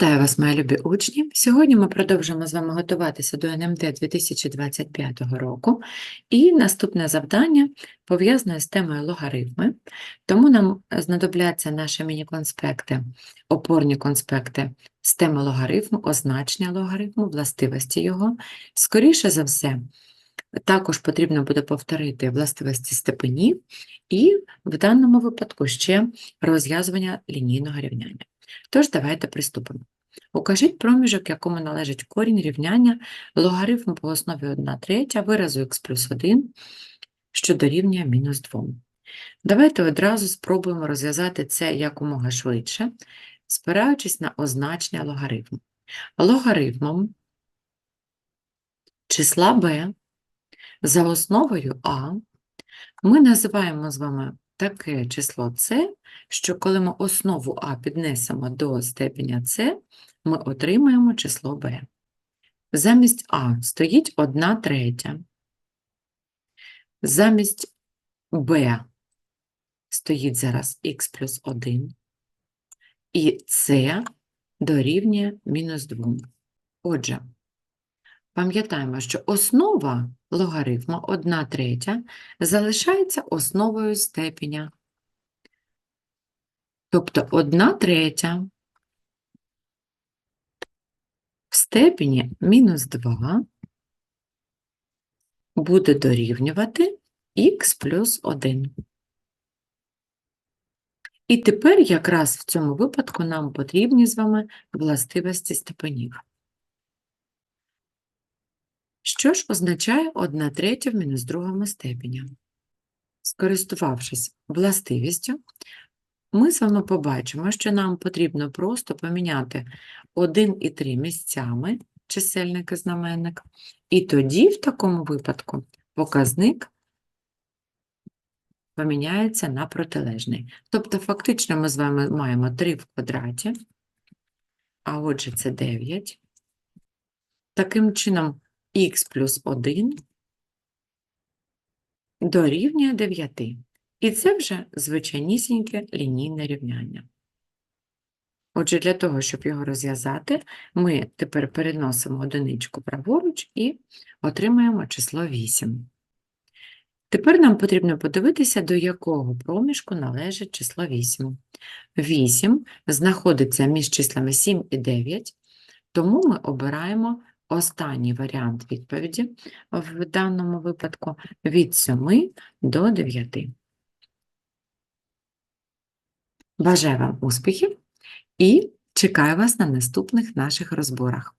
вас, мої любі учні! Сьогодні ми продовжимо з вами готуватися до НМТ 2025 року. І наступне завдання пов'язане з темою логарифми. Тому нам знадобляться наші міні-конспекти, опорні конспекти з теми логарифму, означення логарифму, властивості його. Скоріше за все, також потрібно буде повторити властивості степенів і в даному випадку ще розв'язування лінійного рівняння. Тож давайте приступимо. Укажіть проміжок, якому належить корінь рівняння логарифму по основі 1 третя виразу х плюс 1, що дорівнює мінус 2. Давайте одразу спробуємо розв'язати це якомога швидше, спираючись на означення логарифму. Логарифмом числа b за основою а ми називаємо з вами таке число c, що коли ми основу а піднесемо до степеня c, ми отримаємо число b. Замість а стоїть 1 третя. Замість b стоїть зараз х плюс 1. І c дорівнює мінус 2. Отже, пам'ятаємо, що основа логарифму 1 третя залишається основою степеня. Тобто 1 третя в степені мінус 2 буде дорівнювати х плюс 1. І тепер якраз в цьому випадку нам потрібні з вами властивості степенів. Що ж означає 1 третя в мінус другому степені? Скористувавшись властивістю, ми з вами побачимо, що нам потрібно просто поміняти 1 і 3 місцями чисельник і знаменник, і тоді в такому випадку показник поміняється на протилежний. Тобто фактично ми з вами маємо 3 в квадраті, а отже це 9. Таким чином х плюс 1 дорівнює 9. І це вже звичайнісіньке лінійне рівняння. Отже, для того, щоб його розв'язати, ми тепер переносимо одиничку праворуч і отримаємо число 8. Тепер нам потрібно подивитися, до якого проміжку належить число 8. 8 знаходиться між числами 7 і 9, тому ми обираємо останній варіант відповіді в даному випадку від 7 до 9. Бажаю вам успіхів і чекаю вас на наступних наших розборах.